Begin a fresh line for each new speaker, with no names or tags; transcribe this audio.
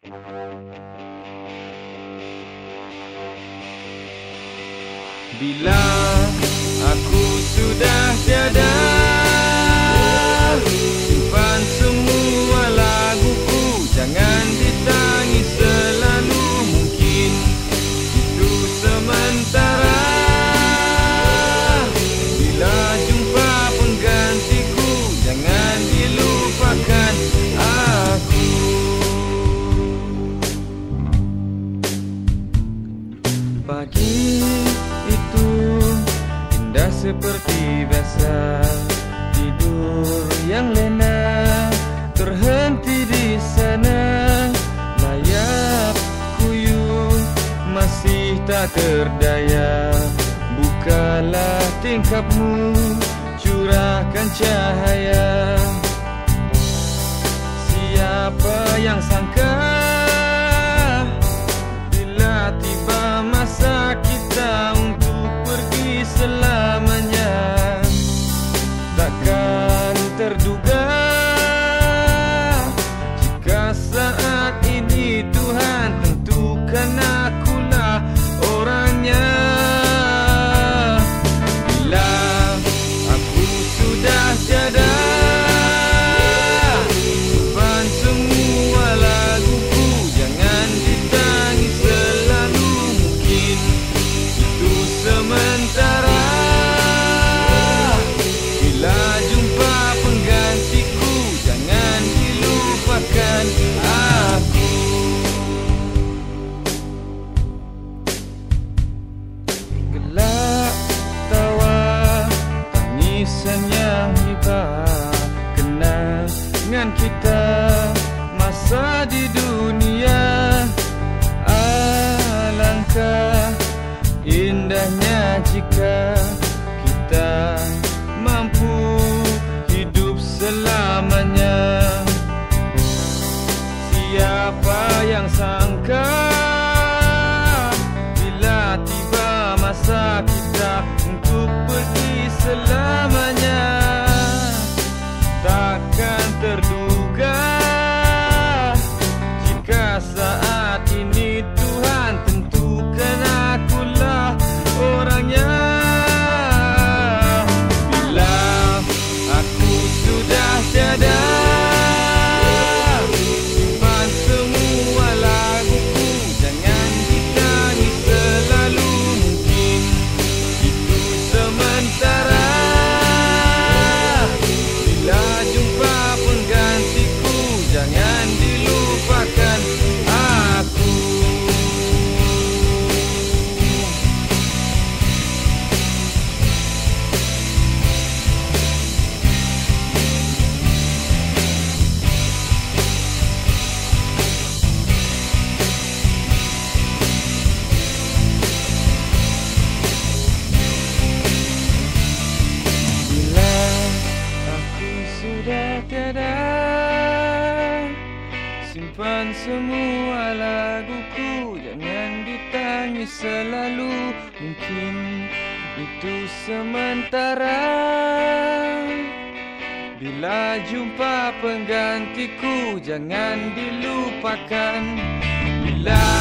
Bila aku sudah tiada Pagi itu indah seperti biasa. Tidur yang lena terhenti di sana. Layak kuyuh masih tak terdaya. Bukalah tingkapmu curahkan cahaya. Siapa yang sangka terduga Kenangan kita Masa di dunia. Alangkah Indahnya jika Kita Mampu Hidup selamanya. Siapa yang sangka Bila tiba masa kita Untuk pergi selamanya Simpan semua laguku Jangan ditangis selalu. Mungkin itu sementara. Bila jumpa penggantiku Jangan dilupakan. Bila